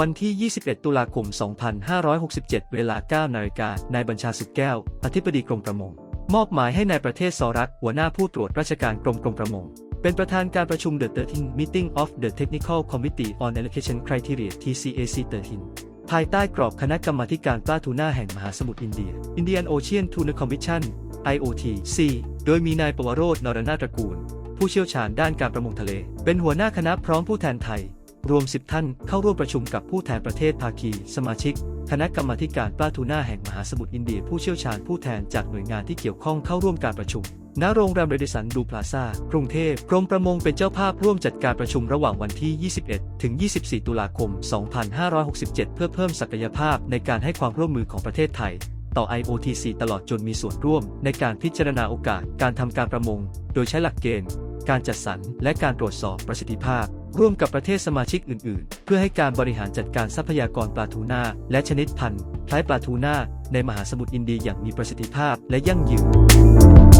วันที่ 21 ตุลาคม 2567 เวลา 9 นาฬิกา นายบัญชาสุขแก้ว อธิบดีกรมประมง มอบหมายให้นายประเทศสรักหัวหน้าผู้ตรวจราชการกรมกรมประมง เป็นประธานการประชุม The 13 Meeting of the Technical Committee on Allocation Criteria TCAC 13ภายใต้กรอบคณะกรรมาการปลาทูน่าแห่งมหาสมุทรอินเดีย Indian Ocean Tuna Commission IOTC โดยมีนายปวโรจน์นรนาตระกูล ผู้เชี่ยวชาญด้านการประมงทะเล เป็นหัวหน้าคณะพร้อมผู้แทนไทย รวม 10 ท่านเข้าร่วมประชุมกับผู้แทนประเทศภาคี สมาชิก คณะกรรมาธิการปลาทูน่าแห่งมหาสมุทรอินเดีย ผู้เชี่ยวชาญผู้แทนจากหน่วยงานที่เกี่ยวข้องเข้าร่วมการประชุมณโรงแรมเรดิสันดูพลาซากรุงเทพ กรมประมงเป็นเจ้าภาพร่วมจัดการประชุมระหว่างวันที่ 21 ถึง 24 ตุลาคม 2567 เพื่อเพิ่มศักยภาพในการให้ความร่วมมือของประเทศไทย ต่อ IOTC ตลอดจนมีส่วนร่วมในการพิจารณาโอกาสการทำการประมง โดยใช้หลักเกณฑ์ การจัดสรร และการตรวจสอบประสิทธิภาพ ร่วมกับประเทศสมาชิกอื่น ๆ เพื่อให้การบริหารจัดการทรัพยากรปลาทูน่าและชนิดพันธุ์คล้ายปลาทูน่าในมหาสมุทรอินเดียอย่างมีประสิทธิภาพและยั่งยืน